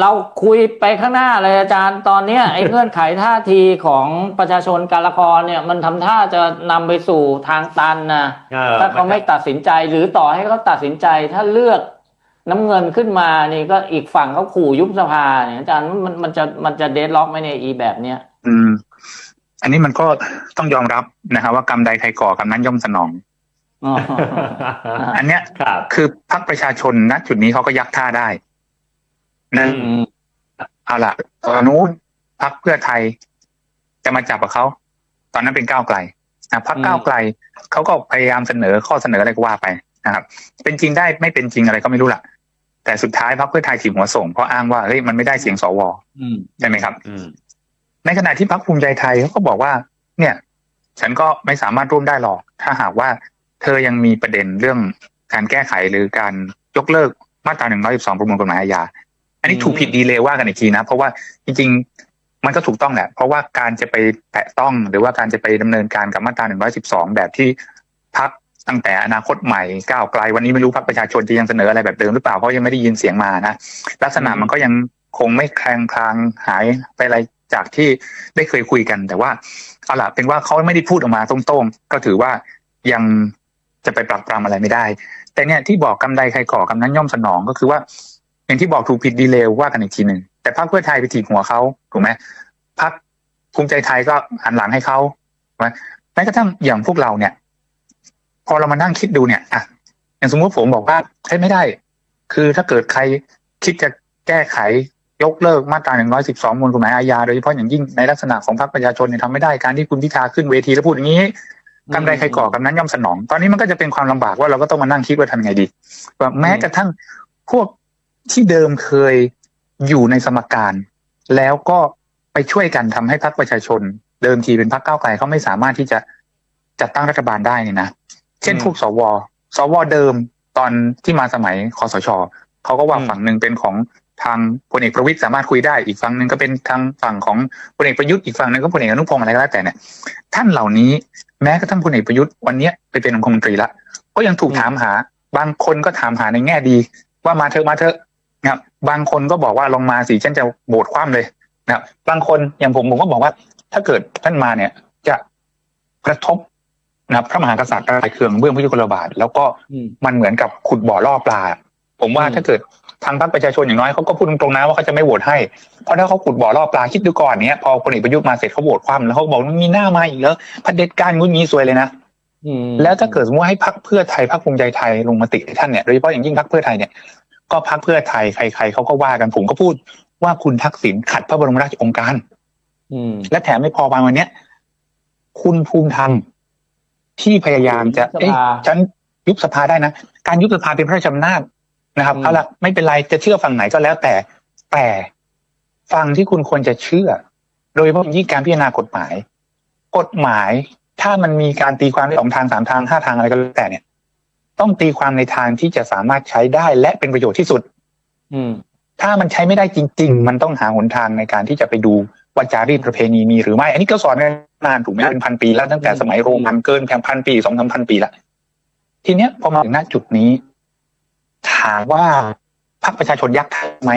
เราคุยไปข้างหน้าเลยอาจารย์ตอนเนี้ยไอ้เงื่อนไขท่าทีของประชาชนการละครเนี่ย มันทำท่าจะนำไปสู่ทางตันนะเออถ้าเขาไม่ตัดสินใจหรือต่อให้เขาตัดสินใจถ้าเลือกน้ำเงินขึ้นมานี่ก็อีกฝั่งเขาขู่ยุบสภาเนี่ยอาจารย์มันมันจะมันจะเดดล็อกไหมในยอีแบบเนี้ยอืม อันนี้มันก็ต้องยอมรับนะครับว่ากรรมใดใครก่อกรรมนั้นย่อมสนองอ๋ออันเนี้ยครับคือพรรคประชาชนณจุดนี้เขาก็ยักท่าได้ นะอืมเอาล่ะ ตอนนู้นพรรคเพื่อไทย จะมาจับกับเขา ตอนนั้นเป็นก้าวไกลนะพรรคก้าวไกลเขาก็พยายามเสนอข้อเสนออะไรก็ว่าไปนะครับ เป็นจริงได้ไม่เป็นจริงอะไรก็ไม่รู้ล่ะ แต่สุดท้ายพรรคเพื่อไทยถีบหัวส่งเพราะอ้างว่าเฮ้ยมันไม่ได้เสียงสวอืมใช่ไหมครับอืมในขณะที่พรรคภูมิใจไทยเขาก็บอกว่า เนี่ย ฉันก็ไม่สามารถร่วมได้หรอก ถ้าหากว่าเธอยังมีประเด็นเรื่องการแก้ไขหรือการยกเลิกมาตราหนึ่งร้อยสิบสองประมวลกฎหมายอาญา อันนี้ถูกผิดดีเลยว่ากันอีกทีนะ เพราะว่าจริงๆ มันก็ถูกต้องแหละ เพราะว่าการจะไปแตะต้องหรือว่าการจะไปดำเนินการกับมาตราหนึ่งร้อยสิบสองแบบที่พักตั้งแต่อนาคตใหม่ก้าวไกลวันนี้ไม่รู้พรรคประชาชนจะยังเสนออะไรแบบเดิมหรือเปล่าเพราะยังไม่ได้ยินเสียงมานะลักษณะมันก็ยังคงไม่แคลงคลางหายไปอะไรจากที่ได้เคยคุยกัน แต่ว่าเอาล่ะเป็นว่าเขาไม่ได้พูดออกมาตรงๆก็ถือว่ายังจะไปปรับปรามอะไรไม่ได้ แต่เนี่ยที่บอกกำใดใครก่อกำนั้นย่อมสนองก็คือว่า อย่างที่บอกถูกผิดดีเลวว่ากันอีกทีหนึ่งแต่พรรคเพื่อไทยไปถีบหัวเขาถูกไหมพรรคภูมิใจไทยก็หันหลังให้เขาถูกไหมแม้กระทั่งอย่างพวกเราเนี่ย พอเรามานั่งคิดดูเนี่ยอะอย่างสมมติผมบอกว่าเฮ้ไม่ได้ คือถ้าเกิดใครคิดจะแก้ไขยกเลิกมาตราหนึ่งร้อยสิบสองมูลกฎหมายอาญาโดยเฉพาะอย่างยิ่งในลักษณะของพรรคประชาชนเนี่ยทำไม่ได้การที่คุณพิธาขึ้นเวทีแล้วพูดอย่างนี้กำไรใครก่อกำนั้นย่อมสนอง ตอนนี้มันก็จะเป็นความลำบากว่าเราก็ต้องมานั่งคิดว่าทำยังไงดีว่าแม้กระทั่งพวก ที่เดิมเคยอยู่ในสมการ แล้วก็ไปช่วยกันทำให้พรรคประชาชน เดิมทีเป็นพรรคก้าวไกลเขาไม่สามารถที่จะจัดตั้งรัฐบาลได้เนี่ยนะเช่นพวกสวสวเดิมตอนที่มาสมัยคอสชเขาก็ว่าฝั่งหนึ่งเป็นของทางพลเอกประวิตยสามารถคุยได้อีกฝั่งหนึ่งก็เป็นทางฝั่งของพลเอกประยุทธ์อีกฝั่งหนึ่งก็พลเอกอนุพงศ์อะไรก็แล้วแต่เนี่ยท่านเหล่านี้แม้กระทั่งพลเอกประยุทธ์วันนี้ไปเป็นองคมนตรีละก็ยังถูกถามหา บางคนก็ถามหาในแง่ดี ว่ามาเถอะมาเถอะ บบางคนก็บอกว่าลงมาสิฉันจะโบดคว่ำเลยนะครับบางคนอย่างผมผมก็บอกว่า ถ้าเกิดท่านมาเนี่ยจะกระทบนะครับพระมหากษัตริย์อะไรเครื่องเบื้องพระยุคลบาท แล้วก็อืมมันเหมือนกับขุดบ่อล่อปลา ผมว่าอืมถ้าเกิดทางพรรคประชาชนอย่างน้อยเขาก็พูดตรงๆนะว่าเขาจะไม่โหวตให้ เพราะถ้าเขาขุดบ่อล่อปลาคิดดูก่อนเนี้ยพอพลเอกประยุทธ์มาเสร็จเขาโหวตคว่ำแล้วเขาบอกว่ามีหน้ามาอีกแล้วเผด็จการงุ้นงี้ซวยเลยนะอืมแล้วถ้าเกิดสมมติว่าให้พรรคเพื่อไทยพรรคภูมิใจไทยลงมติให้ท่านเนี่ยโดยเฉพาะอย่างยิ่งพรรคเพื่อไทยเนี่ย ก็พรรคเพื่อไทยใคร ๆเขาก็ว่ากันผมก็พูดว่าคุณทักษิณขัดพระบรมราชโองการอืมและแถมไม่พอวันวันเนี้ยคุณภูมิธรรมที่พยายามจะยุบสภาเอ๊ะฉันยุบสภาได้นะ การยุบสภาเป็นพระราชอำนาจนะครับอืมเอาละไม่เป็นไรจะเชื่อฝั่งไหนก็แล้วแต่แต่ฝั่งที่คุณควรจะเชื่อ โดยเฉพาะอย่างยิ่งการพิจารณากฎหมาย กฎหมายถ้ามันมีการตีความได้สองทางสามทางห้าทางอะไรก็แล้วแต่เนี่ย ต้องตีความในทางที่จะสามารถใช้ได้และเป็นประโยชน์ที่สุด อืม ถ้ามันใช้ไม่ได้จริง ๆ มันต้องหาหนทางในการที่จะไปดูว่าจารีตประเพณีมีหรือไม่ อันนี้ก็สอนกันนานถูกไหมเป็นพันปีแล้วตั้งแต่สมัยโรมันเกินแค่พันปีสองสามพันปีละทีเนี้ยพอมาถึงณจุดนี้ ถามว่าพรรคประชาชนยักท่าไหม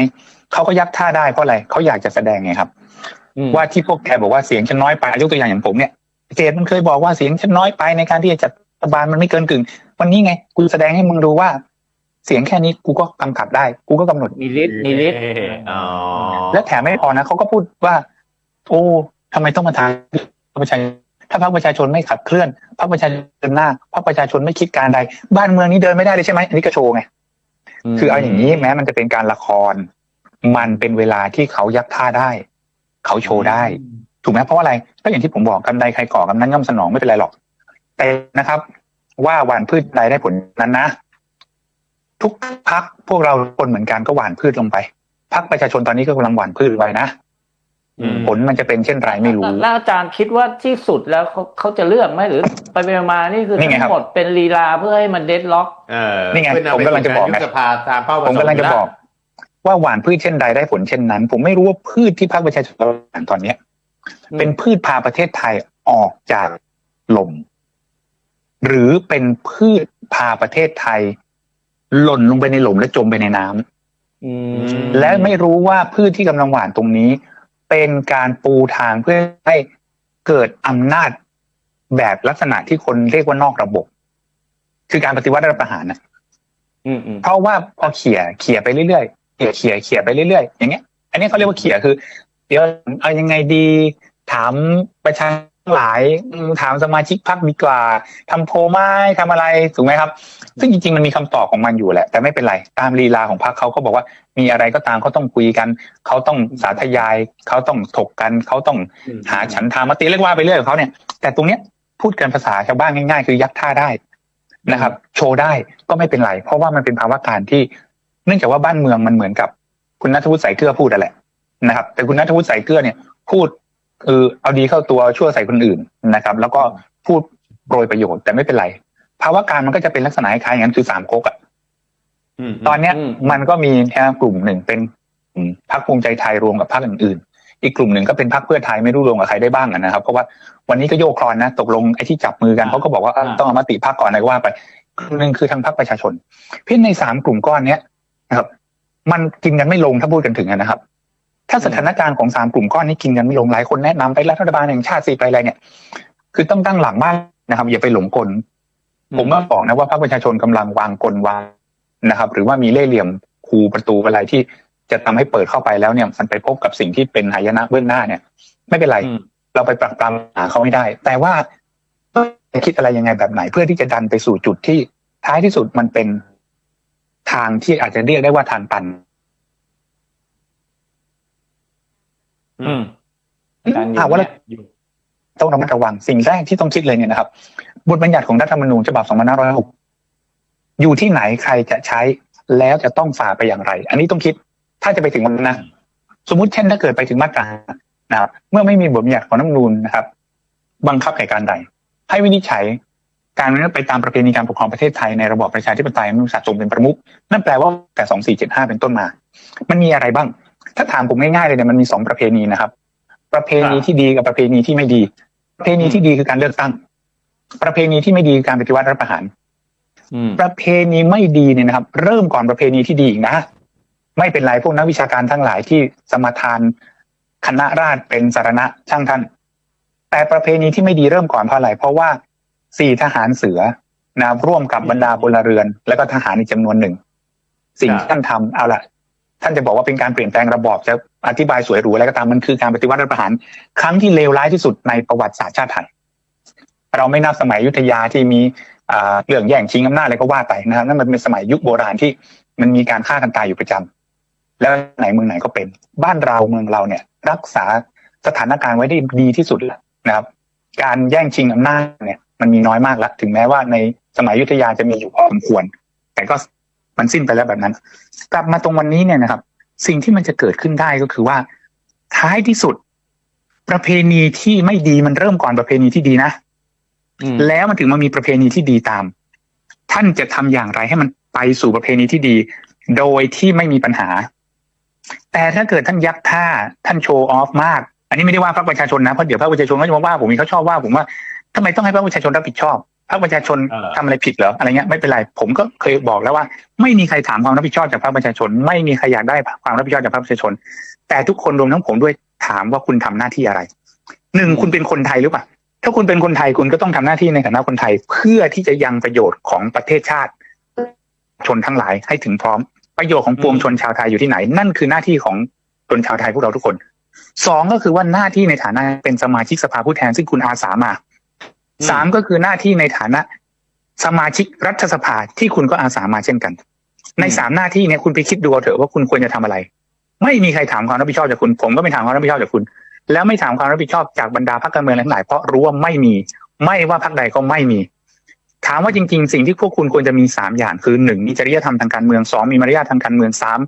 เขาก็ยักท่าได้เพราะอะไรเขาอยากจะแสดงไงครับอืมว่าที่พวกแกบอกว่าเสียงฉันน้อยไปยกตัวอย่างอย่างผมเนี่ยเจดมันเคยบอกว่าเสียงฉันน้อยไปในการที่จะจัดรัฐ บาลมันไม่เกินกึ่ง วันนี้ไง กูแสดงให้มึงดูว่า เสียงแค่นี้กูก็กำกับได้ กูก็กำหนดมีฤทธิ์มีฤทธิ์อ๋อและแถมไม่พอนะเขาก็พูดว่า โอ้ทำไมต้องมาทางพรรคประชาชนถ้าพรรคประชาชนไม่ขับเคลื่อนพรรคประชาชนเดินหน้าพรรคประชาชนไม่คิดการใด บ้านเมืองนี้เดินไม่ได้เลยใช่ไหมอันนี้ก็โชว์ไงคือเอาอย่างนี้แม้มันจะเป็นการละคร มันเป็นเวลาที่เขายักท่าได้ เขาโชว์ได้ ถูกไหมเพราะว่าอะไรก็อย่างที่ผมบอกกำใดใครก่อกำนั้นย่อมสนองไม่เป็นไรหรอก แต่นะครับ ว่าหวานพืชใดได้ผลนั้นนะ ทุกพักพวกเราคนเหมือนกันก็หวานพืชลงไปพักประชาชนตอนนี้ก็กำลังหวานพืชไว้นะอืมผลมันจะเป็นเช่นไรไม่รู้แล้วอาจารย์คิดว่าที่สุดแล้วเขาเขาจะเลือกไหมหรือ ไปไปมาๆนี่คือนี่ไงครัทั้บงหมดเป็นลีลาเพื่อให้มันเดดล็อกเออนี่ไงเพื่อนำผมกำลังจะบอกไปไงสู่ารยุบสภาตามเป้าประสผงมค์กำลังจะบอก ว่าหวานพืชเช่นใดได้ผลเช่นนั้น ผมไม่รู้ว่าพืชที่พรรคประชาชนเราหวานตอนเนี้ยอืมเป็นพืชพาประเทศไทยออกจากหล่ม หรือเป็นพืชพาประเทศไทย หล่นลงไปในหล่มและจมไปในน้อืมและไม่รู้ว่าพืชที่กำลังหว่านตรงนี้ เป็นการปูทางเพื่อให้เกิดอำนาจแบบลักษณะที่คนเรียกว่านอกระบบ คือการปฏิวัติรัฐประหารนะอืมอืมเพราะว่าพอเขี่ยเขี่ยไปเรื่อยๆเขี่ยเขี่ยเขี่ยไปเรื่อยๆอย่างเงี้ย อันนี้เขาเรียกว่าเขี่ยคือ เดี๋ยวเอายังไงดีถามประชาชนทั้ง หลายอืมถามสมาชิกพรรคดีกว่าทำโพลไหม้ทำอะไรถูกไหมครับ ซึ่งจริงๆมันมีคำตอบของมันอยู่แหละ แต่ไม่เป็นไรตามลีลาของพรรคเขาก็บอกว่า มีอะไรก็ตามเขาต้องคุยกัน เขาต้องสาธยายเขาต้องถกกันเขาต้องหาฉันทามติเรียกว่าไปเรื่อยของเขาเนี่ย แต่ตรงเนี้ยพูดกันภาษาชาวบ้านง่ายๆ คือยักท่าได้นะครับ โชว์ได้ก็ไม่เป็นไร เพราะว่ามันเป็นภาวะการที่ เนื่องจากว่าบ้านเมืองมันเหมือนกับ คุณนัทวุฒิใส่เกลือพูดนั่นแหละนะครับ แต่คุณนัทวุฒิใส่เกลือเนี่ยพูด คือเอาดีเข้าตัวชั่วใส่คนอื่นนะครับ แล้วก็พูดโปรยประโยชน์แต่ไม่เป็นไรภาวะการมันก็จะเป็นลักษณะคล้ายๆอย่างนั้นคือสามก๊กอะอืมตอนเนี้ยอืมมันก็มีแค่กลุ่มหนึ่งเป็นอืมพรรคภูมิใจไทยรวมกับพรรคอื่นๆ อีกกลุ่มหนึ่งก็เป็นพรรคเพื่อไทยไม่รู้รวมกับใครได้บ้างอะนะครับ เพราะว่าวันนี้ก็โยกคลอนนะ ตกลงไอ้ที่จับมือกันเขาก็บอกว่าเออต้องเอามาติพรรคก่อนอะไรก็ว่าไปกลุ่มหนึ่งคือทางพรรคประชาชน เพี่ในสามกลุ่มก้อนเนี้ยนะครับ มันกินกันไม่ลงถ้าพูดกันถึงอะนะครับ ถ้าสถานการณ์ของสามกลุ่มก้อนนี้กินกันไม่ลงหลายคนแนะนำไปรัฐบาลแห่งชาติสิไปอะไรเนี่ย คือต้องตั้งหลังบ้านนะครับ อย่าไปหลงกล ผมก็บอกนะว่าพรรคประชาชนกำลังวางกลวางนะครับ หรือว่ามีเล่ห์เหลี่ยมคูประตูอะไรที่จะทำให้เปิดเข้าไปแล้วเนี่ยมันไปพบกับสิ่งที่เป็นหายนะเบื้องหน้าเนี่ย ไม่เป็นไรอืมเราไปปรับปรามหาเขาไม่ได้ แต่ว่าจะคิดอะไรยังไงแบบไหน เพื่อที่จะดันไปสู่จุดที่ท้ายที่สุดมันเป็นทางที่อาจจะเรียกได้ว่าทางตัน อืมการอยู่อ่าว่าเนี่ยอยู่ต้องระมัดระวังสิ่งแรกที่ต้องคิดเลยเนี่ยนะครับ บทบัญญัติของรัฐธรรมนูญฉบับ2506อยู่ที่ไหนใครจะใช้ แล้วจะต้องฝ่าไปอย่างไร อันนี้ต้องคิดถ้าจะไปถึงวันนั้นนะสมมติเช่นถ้าเกิดไปถึงมาตรานะครับ เมื่อไม่มีบทบัญญัติของรัฐธรรมนูญนะครับ บังคับแก่การใด ให้วินิจฉัย การนั้นไปตามประเพณีการปกครองประเทศไทยในระบอบประชาธิปไตยมีสัดส่วนเป็นประมุขนั่นแปลว่าแต่สองสี่เจ็ดห้าเป็นต้นมา มันมีอะไรบ้าง ถ้าถามผมง่ายๆเลยเนี่ยมันมีสองประเพณีนะครับ ประเพณีที่ดีกับประเพณีที่ไม่ดี ประเพณีที่ดีคือการเลือกตั้ง ประเพณีที่ไม่ดีคือการปฏิวัติรัฐประหารอืมประเพณีไม่ดีเนี่ยนะครับ เริ่มก่อนประเพณีที่ดีอีกนะ ไม่เป็นไรพวกนักวิชาการทั้งหลายที่สมทานคณะราษฎรเป็นสารณะช่างท่าน แต่ประเพณีที่ไม่ดีเริ่มก่อนเพราะอะไรเพราะว่าสี่ทหารเสือนะครับร่วมกับบรรดาพลเรือน และก็ทหารอีกจำนวนหนึ่ง สิ่งที่ท่านทำเอาละ ท่านจะบอกว่าเป็นการเปลี่ยนแปลงระบอบจะอธิบายสวยหรูอะไรก็ตามมันคือการปฏิวัติรัฐประหาร ครั้งที่เลวร้ายที่สุดในประวัติศาสตร์ชาติไทยเราไม่นับสมัยยุธยาที่มีเรื่องแย่งชิงอำนาจอะไรก็ว่าไปนะครับนั่นมันเป็นสมัยยุคโบราณที่มันมีการฆ่ากันตายอยู่ประจำแล้วไหนเมืองไหนก็เป็น บ้านเราเมืองเราเนี่ย รักษาสถานการณ์ไว้ได้ดีที่สุดแล้วนะครับ การแย่งชิงอำนาจเนี่ย มันมีน้อยมากแล้วถึงแม้ว่าในสมัยยุธยาจะมีอยู่พอสมควร แต่ก็ มันสิ้นไปแล้วแบบนั้น กลับมาตรงวันนี้เนี่ยนะครับ สิ่งที่มันจะเกิดขึ้นได้ก็คือว่า ท้ายที่สุด ประเพณีที่ไม่ดีมันเริ่มก่อนประเพณีที่ดีนะอืมแล้วมันถึงมามีประเพณีที่ดีตาม ท่านจะทำอย่างไรให้มันไปสู่ประเพณีที่ดี โดยที่ไม่มีปัญหา แต่ถ้าเกิดท่านยักท่าท่านโชว์ออฟมาก อันนี้ไม่ได้ว่าพรรคประชาชนนะเพราะเดี๋ยวพรรคประชาชนก็จะมาว่าผมมีเขาชอบว่าผมว่าทำไมต้องให้พรรคประชาชนรับผิดชอบ พรรคประชาชนเออทำอะไรผิดเหรออะไรเงี้ยไม่เป็นไรผมก็เคยบอกแล้วว่า ไม่มีใครถามความรับผิดชอบจากพรรคประชาชน ไม่มีใครอยากได้ความรับผิดชอบจากพรรคประชาชน แต่ทุกคนรวมทั้งผมด้วยถามว่าคุณทำหน้าที่อะไรหนึ่งคุณเป็นคนไทยหรือเปล่าถ้าคุณเป็นคนไทยคุณก็ต้องทำหน้าที่ในฐานะคนไทย เพื่อที่จะยังประโยชน์ของประเทศชาติ ชนทั้งหลายให้ถึงพร้อม ประโยชน์ของปวงชนชาวไทยอยู่ที่ไหน นั่นคือหน้าที่ของชนชาวไทยพวกเราทุกคนสองก็คือว่าหน้าที่ในฐานะเป็นสมาชิกสภาผู้แทนซึ่งคุณอาสามา สามก็คือหน้าที่ในฐานะ สมาชิกรัฐสภาที่คุณก็อาสามาเช่นกัน ในสามหน้าที่เนี่ยคุณไปคิดดูเอาเถอะว่าคุณควรจะทำอะไร ไม่มีใครถามความรับผิดชอบจากคุณ ผมก็ไม่ถามความรับผิดชอบจากคุณ แล้วไม่ถามความรับผิดชอบจากบรรดาพรรคการเมืองทั้งหลายเพราะรู้ว่าไม่มี ไม่ว่าพรรคใดก็ไม่มี ถามว่าจริง ๆ สิ่งที่พวกคุณควรจะมีสามอย่างคือหนึ่งมีจริยธรรมทางการเมืองสองมีมารยาททางการเมืองสาม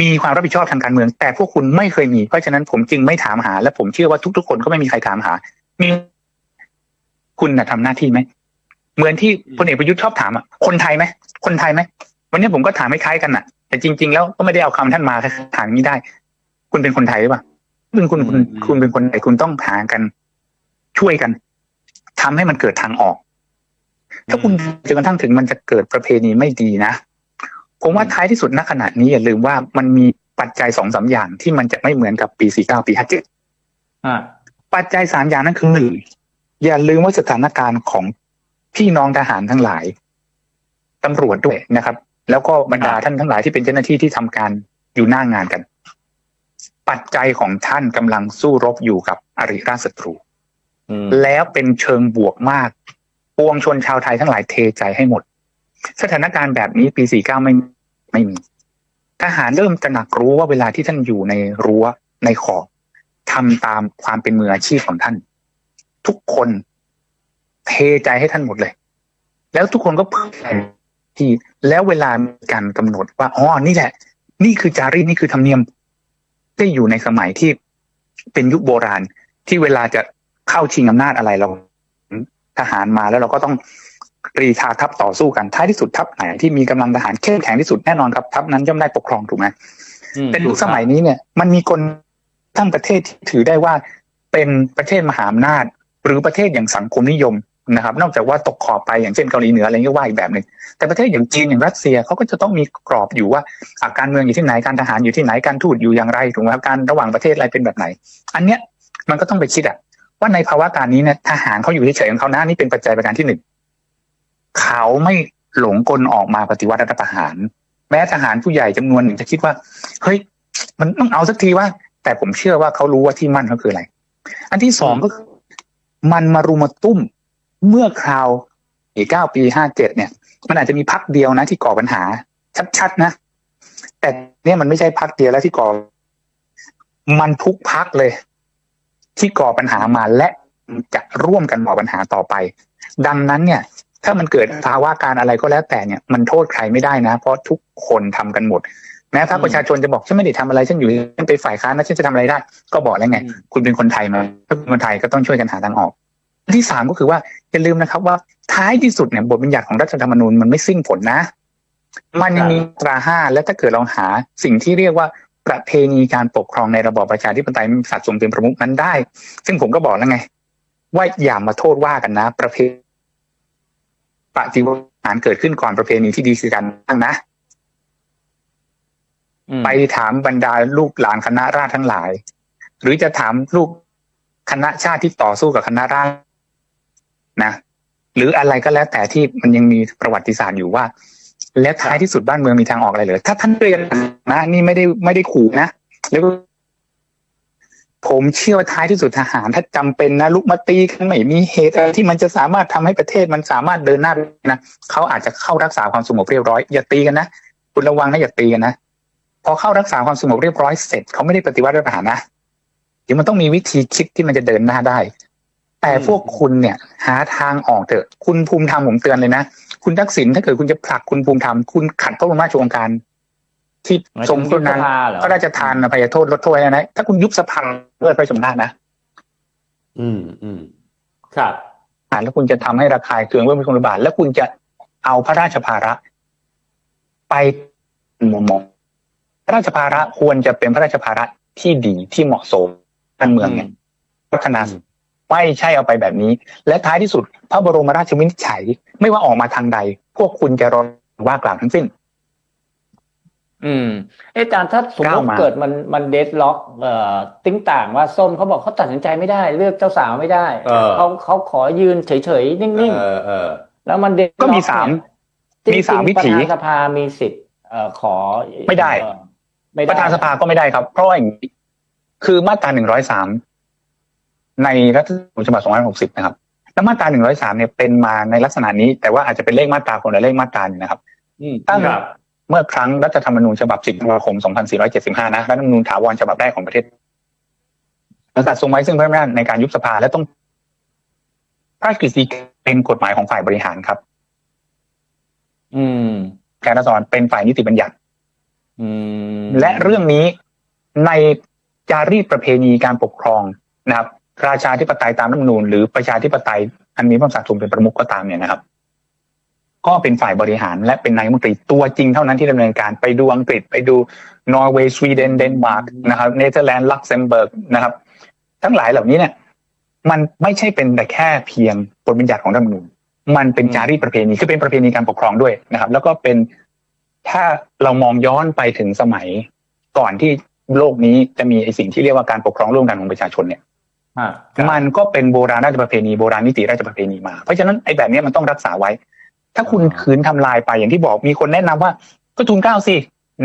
มีความรับผิดชอบทางการเมือง แต่พวกคุณไม่เคยมี เพราะฉะนั้นผมจึงไม่ถามหา และผมเชื่อว่าทุกๆ คนก็ไม่มีใครถามหา มี คุณนะทำหน้าที่ไหมเหมือนที่พลเอกประยุทธ์ชอบถามอะคนไทยไหมคนไทยไหมวันนี้ผมก็ถามคล้ายๆกันอะ แต่จริง ๆ แล้วก็ไม่ได้เอาคำท่านมาถามอย่างนี้ได้ คุณเป็นคนไทยหรือเปล่าคุณคุณคุณคุณเป็นคนไทยคุณต้องหากัน ช่วยกันทำให้มันเกิดทางออก ถ้าคุณจนกระทั่งถึงมันจะเกิดประเพณีไม่ดีนะผมว่าท้ายที่สุดณขณะนี้อย่าลืมว่ามันมีปัจจัยสองสามอย่างที่มันจะไม่เหมือนกับปี49ปี57อ่าปัจจัยสามอย่างนั้นคือหนึ่ง อย่าลืมว่าสถานการณ์ของพี่น้องทหารทั้งหลายตำรวจด้วยนะครับ แล้วก็บรรดาท่านทั้งหลายที่เป็นเจ้าหน้าที่ที่ทำการอยู่หน้างานกัน ปัจจัยของท่านกำลังสู้รบอยู่กับอริราชศัตรูอืมแล้วเป็นเชิงบวกมากปวงชนชาวไทยทั้งหลายเทใจให้หมด สถานการณ์แบบนี้ปี 49 ไม่ไม่มีทหารเริ่มตระหนักรู้ว่าเวลาที่ท่านอยู่ในรั้วในขอบทำตามความเป็นมืออาชีพของท่าน ทุกคนเทใจให้ท่านหมดเลย แล้วทุกคนก็เพิ่มที่ แล้วเวลามีการกำหนดว่าอ๋อนี่แหละ นี่คือจารีตนี่คือธรรมเนียมได้อยู่ในสมัยที่เป็นยุคโบราณที่เวลาจะเข้าชิงอำนาจอะไรเราทหารมาแล้วเราก็ต้องกรีธาทัพต่อสู้กันท้ายที่สุดทัพไหนที่มีกำลังทหารเข้มแข็งที่สุดแน่นอนครับทัพนั้นย่อมได้ปกครองถูกไหมอืมแต่ยุคสมัยนี้เนี่ย มันมีคนทั้งประเทศที่ถือได้ว่าเป็นประเทศมหาอำนาจ หรือประเทศอย่างสังคมนิยมนะครับ นอกจากว่าตกขอบไปอย่างเช่นเกาหลีเหนืออะไรเงี้ยว่าอีกแบบหนึ่งแต่ประเทศอย่างจีนอย่างรัสเซียเขาก็จะต้องมีกรอบอยู่ว่าอะการเมืองอยู่ที่ไหนการทหารอยู่ที่ไหนการทูตอยู่อย่างไรถูกไหมครับการระหว่างประเทศอะไรเป็นแบบไหน อันเนี้ยมันก็ต้องไปคิดอะว่าในภาวะการนี้เนี่ยทหารเขาอยู่เฉยๆของเขาหนะนี่เป็นปัจจัยประการที่หนึ่งเขาไม่หลงกลออกมาปฏิวัติรัฐประหาร แม้ทหารผู้ใหญ่จำนวนหนึ่งจะคิดว่า เฮ้ย มันต้องเอาสักทีว่า แต่ผมเชื่อว่าเขารู้ว่าที่มั่นเขาคืออะไร อันที่สองก็คือ มันมารุมมาตุ้มเมื่อคราวอีกเก้าปีห้าเจ็ดเนี่ย มันอาจจะมีพักเดียวนะที่ก่อปัญหา ชัดๆนะ แต่เนี่ยมันไม่ใช่พักเดียวแล้วที่ก่อ มันทุกพักเลย ที่ก่อปัญหามาและจะร่วมกันก่อปัญหาต่อไป ดังนั้นเนี่ย ถ้ามันเกิดภาวะการอะไรก็แล้วแต่เนี่ย มันโทษใครไม่ได้นะ เพราะทุกคนทำกันหมด แม้พรรคประชาชนจะบอกฉันไม่ได้ทำอะไรฉันอยู่ฉันเป็นฝ่ายค้านนะฉันจะทำอะไรได้ ก็บอกแล้วไง คุณเป็นคนไทยมาถ้าเป็นคนไทยก็ต้องช่วยกันหาทางออกอันที่สามก็คือว่าอย่าลืมนะครับว่าท้ายที่สุดเนี่ยบทบัญญัติของรัฐธรรมนูญมันไม่สิ้นผลนะ มันยังมีมาตราห้าและถ้าเกิดเราหาสิ่งที่เรียกว่าประเพณีการปกครองในระบอบประชาธิปไตยมีสัดส่วนเป็นประมุขนั้นได้ ซึ่งผมก็บอกแล้วไง ว่าอย่ามาโทษว่ากันนะ ประเพปฏิวัติทหารเกิดขึ้นก่อนประเพณีที่ดีคือการตั้งนะอืม ไปถามบรรดาลูกหลานคณะราษฎรทั้งหลาย หรือจะถามลูกคณะชาติที่ต่อสู้กับคณะราษฎรนะหรืออะไรก็แล้วแต่ที่มันยังมีประวัติศาสตร์อยู่ว่า และท้ายที่สุดบ้านเมืองมีทางออกอะไรเหรือถ้าท่านเรียนนะนี่ไม่ได้ไม่ได้ขู่นะแล้วผมเชื่อว่าท้ายที่สุดทหาร ถ้าจำเป็นนะลุกมาตีกันไม่มีเหตุอะไรที่มันจะสามารถทำให้ประเทศมันสามารถเดินหน้าได้นะเขาอาจจะเข้ารักษาความสงบเรียบร้อย อย่าตีกันนะคุณระวังนะอย่าตีกันนะ พอเข้ารักษาความสงบเรียบร้อยเสร็จเขาไม่ได้ปฏิวัติรัฐประหารนะเดี๋ยวมันต้องมีวิธีคิดที่มันจะเดินหน้าได้ แต่พวกคุณเนี่ย หาทางออกเถอะ คุณภูมิธรรมผมเตือนเลยนะคุณทักษิณถ้าเกิดคุณจะผลักคุณภูมิธรรมคุณขัดพระบรมราชโองการ ที่หมายทถึรงงพระนานยุบสภาเหรอพระราชทานอภัยโทษลดโทษให้นะถ้าคุณยุบสภาเลิกพระชนนาจนะอืมอืมครับอ่านแล้วคุณจะทำให้ราคาเกลืองเพิ่มเป็นคนละบาทแล้วคุณจะเอาพระราชภาระ ไปมองมองพ ระราชภาระควรจะเป็นพระราชภาระที่ดีที่เหมาะสมการเมืองเนี่ยพัฒนาอืมไม่ใช่เอาไปแบบนี้ และท้ายที่สุด พระบรมราชวินิจฉัย ไม่ว่าออกมาทางใด พวกคุณจะรอว่ากล่าวทั้งสิ้น อืมเอะอาจารย์ถ้าสมมก้าวติมาเกิดมันมันเดดล็อก เอ่อติ้งต่างว่าส้มเขาบอกเขาตัดสินใจไม่ได้ เลือกเจ้าสาวไม่ได้เออเขาเขาขอยืนเฉยๆนิ่งเออเออๆแล้วมันเดดก็มีสามมีสามวิถีประธานสภามีสิทธิ์เอ่อขอไม่ได้เอ่อ ไม่ได้ ประธานสภาก็ไม่ได้ครับ เพราะว่าอย่างนี้คือมาตราหนึ่งร้อยสามในรัฐธรรมนูญฉบับสองพันหกสิบนะครับ แล้วมาตราหนึ่งร้อยสามเนี่ยเป็นมาในลักษณะนี้ แต่ว่าอาจจะเป็นเลขมาตราคนละเลขมาตราอยู่นะครับ อืมตั้งครับ เมื่อครั้งรัฐธรรมนูญฉบับ 10ธันวาคม 2475 นะ รัฐธรรมนูญถาวรฉบับแรกของประเทศกษัตริย์ทรงไว้ซึ่งพระอำนาจในการยุบสภาและต้อง พระราชกฤษฎีกาเป็นกฎหมายของฝ่ายบริหารครับ อืม การรัฐสรเป็นฝ่ายนิติบัญญัติ อืม และเรื่องนี้ในจารีตประเพณีการปกครองนะครับ ราชาธิปไตยตามรัฐธรรมนูญหรือประชาธิปไตยอันมีพระมหากษัตริย์ทรงเป็นประมุขก็ตามเนี่ยนะครับ ก็เป็นฝ่ายบริหารและเป็นนายมนตรีตัวจริงเท่านั้นที่ดำเนินการไปดูอังกฤษไปดูนอร์เวย์สวีเดนเดนมาร์กนะครับเนเธอร์แลนด์ลักเซมเบิร์กนะครับ ทั้งหลายเหล่านี้เนี่ย มันไม่ใช่เป็นแต่แค่เพียงบทบัญญัติของรัฐธรรมนูญมันเป็นจารีตประเพณีคือเป็นประเพณีการปกครองด้วยนะครับ แล้วก็เป็น ถ้าเรามองย้อนไปถึงสมัย ก่อนที่โลกนี้จะมีไอสิ่งที่เรียกว่าการปกครองร่วมกันของประชาชนเนี่ยอ่าครับมันก็เป็นโบราณราชประเพณีโบราณนิติราชประเพณีมา เพราะฉะนั้นไอ้แบบเนี้ยมันต้องรักษาไว้ ถ้าคุณอ๋อคืนทำลายไปอย่างที่บอกมีคนแนะนำว่า ก็ทุนเกล้าสิ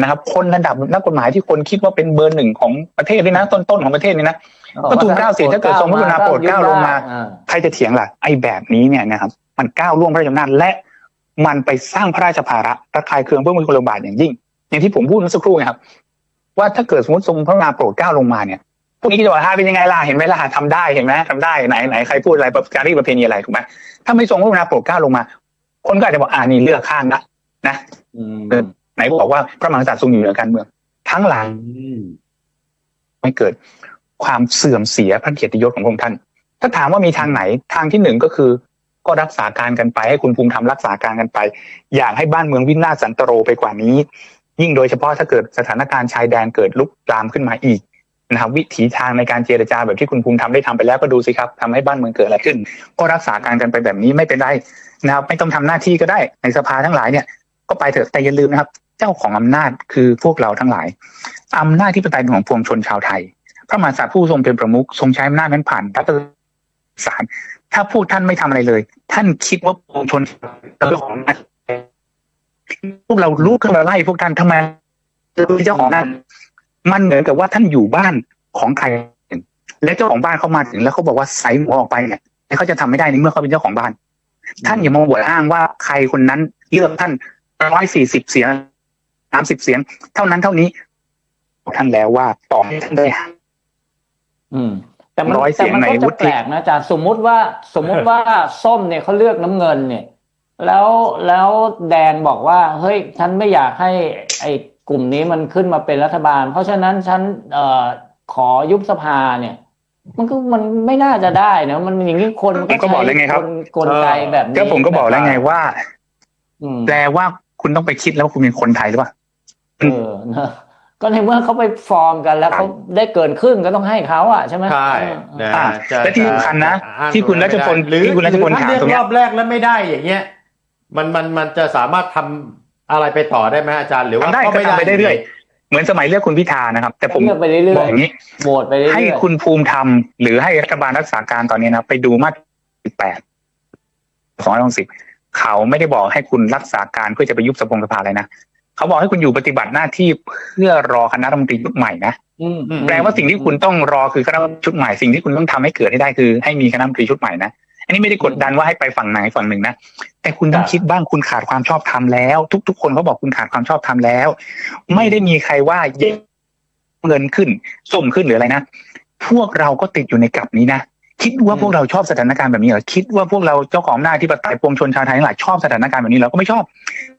นะครับ คนระดับนักกฎหมายที่คนคิดว่าเป็นเบอร์หนึ่งของประเทศเลยนะ ต้นๆของประเทศนี่นะก็ทูลเกล้าสิถ้าเกิดทรงพระกรุณาโปรดเกล้าลงมาอ่ใครจะเถียงล่ะไอ้แบบนี้เนี่ยนะครับ มันก้าวล่วงพระราชอำนาจและ มันไปสร้างพระราชภาระระคายเคืองเพื่อมีคนลำบากอย่างยิ่ง อย่างที่ผมพูดเมื่อสักครู่ไงครับ ว่าถ้าเกิดสมมติทรงพระกรุณาโปรดเกล้าลงมาเนี่ยพวกนี้ก็จะบอกฮะเป็นยังไงล่ะเห็นไหมล่ะทำได้เห็นไหมทำได้ไหนไหนใครพูดอะไรประการีประเพณีอะไรถูกไหมถ้าไม่ทรงพระกรุณาโปรดเกล้าลงมา คนก็อาจจะบอกอ่านี่เลือกข้างละนะอืมเออไหนบอกว่าพระมหากษัตริย์ทรงอยู่เหนือการเมือง ทั้งหลังอืมไม่เกิดความเสื่อมเสียพระเกียรติยศของพระองค์ท่าน ถ้าถามว่ามีทางไหนทางที่หนึ่งก็คือ ก็รักษาการกันไปให้คุณภูมิธรรมรักษาการกันไป อยากให้บ้านเมืองวินาศสันตโรไปกว่านี้ ยิ่งโดยเฉพาะถ้าเกิดสถานการณ์ชายแดนเกิดลุกลามขึ้นมาอีกนะครับวิถีทางในการเจรจาแบบที่คุณภูมิธรรมได้ทำไปแล้วก็ดูสิครับทำให้บ้านเมืองเกิดอะไรขึ้น ก็รักษาการกันไปแบบนี้ไม่เป็นไรนะครับไม่ต้องทำหน้าที่ก็ได้ในสภาทั้งหลายเนี่ย ก็ไปเถอะแต่อย่าลืมนะครับ เจ้าของอำนาจคือพวกเราทั้งหลายอำนาจที่ปไตยเป็นของปวงชนชาวไทย พระมหากษัตริย์ผู้ทรงเป็นประมุขทรงใช้อำนาจนั้นผ่านรัฐสารถ้าพวกท่านไม่ทำอะไรเลย ท่านคิดว่าปวงชนเป็นเจ้าของอำนพวกเราลุกขึ้นมาไล่พวกท่านทำไมเป็นเจ้าของอำนมันเหมือนกับว่าท่านอยู่บ้านของใครและเจ้าของบ้านเขามาถึงแล้วเขาบอกว่าใส่หัวออกไปเนี่ยเขาจะทำไม่ได้ในเมื่อเขาเป็นเจ้าของบ้าน ท่านอย่ามาหวดอ้างว่าใครคนนั้นเลือกท่านร้อยสี่สิบเสียงสามสิบเสียง เท่านั้นเท่านี้ท่านแล้วว่าต่อให้ท่านได้อืม แต่มันร้อยเสียงแต่มันในก็วุจะฒิแปลกนะอาจารย์สมมุติว่าสมมุติว่าส้มเนี่ยเขาเลือกน้ำเงินเนี่ย แล้วแล้วแดงบอกว่า เฮ้ย ฉันไม่อยากให้ ไอ้กลุ่มนี้มันขึ้นมาเป็นรัฐบาล เพราะฉะนั้นฉันเอ่อขอยุบสภาเนี่ย มันก็มันไม่น่าจะได้นะมันอย่างนี้คนมันผมก็บอกแล้วไงครับใช้กลกลไกแบบนี้ก็ผมก็บอกแล้วไงว่า อืมแปลว่าคุณต้องไปคิดแล้วว่าคุณเป็นคนไทยหรือเปล่า เออนะ ก็ในเมื่อเขาไปฟอร์มกันแล้วเขาได้เกินครึ่งก็ต้องให้เขาอะใช่ไหมใช่เออนะอ่าจะและที่สำคัญนะจอ้างที่คุณรัชพลหรือที่คุณรัชพลหอถ้ถามเลือกตรงเนี้รยอบแรกแล้วไม่ได้อย่างเงี้ย มันมันมันจะสามารถทำอะไรไปต่อได้ไหมอาจารย์หรือว่าทำได้ก็ก็ทำไปได้เรื่อยๆเหมือนสมัยเลือกคุณพิธานะครับ แต่ผมเลือกไปเรื่อยบอกอย่างนี้ๆโหวตไปเรื่อยๆให้คุณภูมิธรรมหรือให้รัฐบาลรักษาการตอนนี้นะไปดูมาตราแปดสองร้อยสิบเขาไม่ได้บอกให้คุณรักษาการเพื่อจะไปยุบสภาสภาเลยนะ เขาบอกให้คุณอยู่ปฏิบัติหน้าที่เพื่อรอคณะรัฐมนตรีชุดใหม่นะอืมแปลว่าสิ่งที่คุณต้องรอคือคณะรัฐมนตรีชุดใหม่สิ่งที่คุณต้องทำให้เกิดให้ได้คือ ให้มีคณะรัฐมนตรีชุดใหม่นะอันนี้ไม่ได้กดดันว่าให้ไปฝั่งไหนฝั่งหนึ่งนะแต่คุณต้องคิดบ้างคุณขาดความชอบธรรมแล้ว ทุก ๆ คนเขาบอกคุณขาดความชอบธรรมแล้ว ไม่ได้มีใครว่าเยเงินขึ้นส้มขึ้นหรืออะไรนะพวกเราก็ติดอยู่ในกลับนี้นะคิดว่าพวกเราชอบสถานการณ์แบบนี้เหรอคิดว่าพวกเราเจ้าของอำนาจที่ปไตยปวงชนชาวไทยทั้งหลายชอบสถานการณ์แบบนี้เราก็ไม่ชอบอืมแต่มัน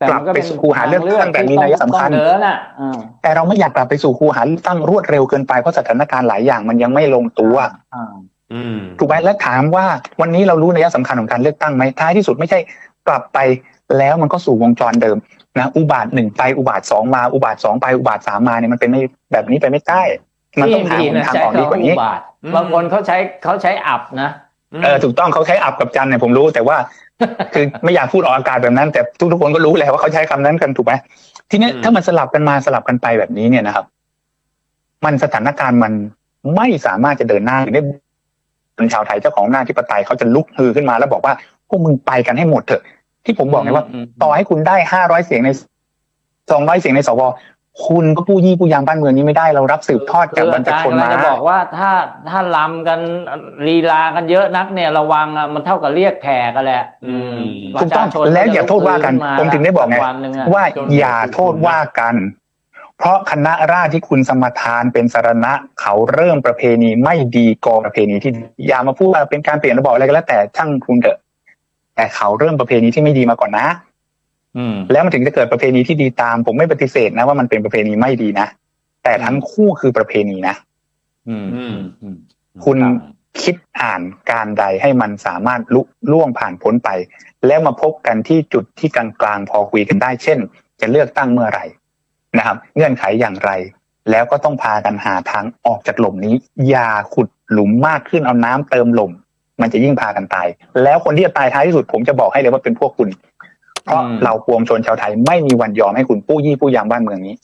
ก็กลับไปสู่คูหาเลือกตั้งแบบมีนัยสำคัญต้องเดินอะอ่าแต่เราไม่อยากกลับไปสู่คูหาเลือกตั้งรวดเร็วเกินไปเพราะสถานการณ์หลายอย่างมันยังไม่ลงตัวอ่าอืมถูกไหมและถามว่าวันนี้เรารู้นัยสำคัญของการเลือกตั้งไหมท้ายที่สุดไม่ใช่กลับไปแล้วมันก็สู่วงจรเดิมนะอุบาทหนึ่งไปอุบาทสองมาอุบาทสองไปอุบาทสามมาเนี่ยมันเป็นไม่แบบนี้ไปไม่ได้มันต้องหาที่หนทางใช้ออกดีกว่านี้คำอุบาทอืมบางคนเขาใช้เขาใช้อับนะ เออถูกต้องเขาใช้อับกับจันเนี่ยผมรู้แต่ว่า คือไม่อยากพูดออกอากาศแบบนั้น แต่ทุกทุกๆคนก็รู้แหละว่าเขาใช้คำนั้นกันถูกไหมทีเนี้ยอืมถ้ามันสลับกันมาสลับกันไปแบบนี้เนี่ยนะครับ มันสถานการณ์มันไม่สามารถจะเดินหน้าหรือได้คนชาวไทยเจ้าของหน้าที่ปไตยเขาจะลุกฮือขึ้นมาแล้วบอกว่าพวกมึงไปกันให้หมดเถอะ ที่ผมบอกไงว่า ต่อให้คุณได้ห้าร้อยเสียงในสองร้อยเสียงในสว คุณก็ผู้ยี่ผู้ยามบ้านเมืองนี้ไม่ได้เรารับสืบทอดจากบรรพชนคือมาอาจารย์กำลังจะบอกว่าถ้าถ้าลำกันลีลากันเยอะนักเนี่ยระวังอะมันเท่ากับเรียกแขกกันแหละอืมถูกต้องประชาชนแล้วอย่าโทษว่ากันจะลุผมถึงได้บอกไงวันหนึ่งอะว่าอย่าโทษว่ากัน เพราะคณะราษฎรที่คุณสมทานเป็นสารณะเขาเริ่มประเพณีไม่ดีกอประเพณีที่ดีอย่ามาพูดว่าเป็นการเปลี่ยนระบอบอะไรก็แล้วแต่ช่างคุณเถอะแต่เขาเริ่มประเพณีที่ไม่ดีมาก่อนนะอืม แล้วมันถึงจะเกิดประเพณีที่ดีตาม ผมไม่ปฏิเสธนะว่ามันเป็นประเพณีไม่ดีนะ แต่ทั้งคู่คือประเพณีนะอืมอืมอืมคุณคิดอ่านการใดให้มันสามารถลุล่วงผ่านพ้นไป แล้วมาพบกันที่จุดที่กลางๆพอคุยกันได้ เช่น จะเลือกตั้งเมื่อไหร่นะครับ เงื่อนไขอย่างไร แล้วก็ต้องพากันหาทางออกจากหล่มนี้ อย่าขุดหลุมมากขึ้นเอาน้ำเติมหล่มมันจะยิ่งพากันตาย แล้วคนที่จะตายท้ายที่สุดผมจะบอกให้เลยว่าเป็นพวกคุณ เพราะอืมเราปวงชนชาวไทยไม่มีวันยอมให้คุณปู้ยี่ปู้ยามบ้านเมืองนี้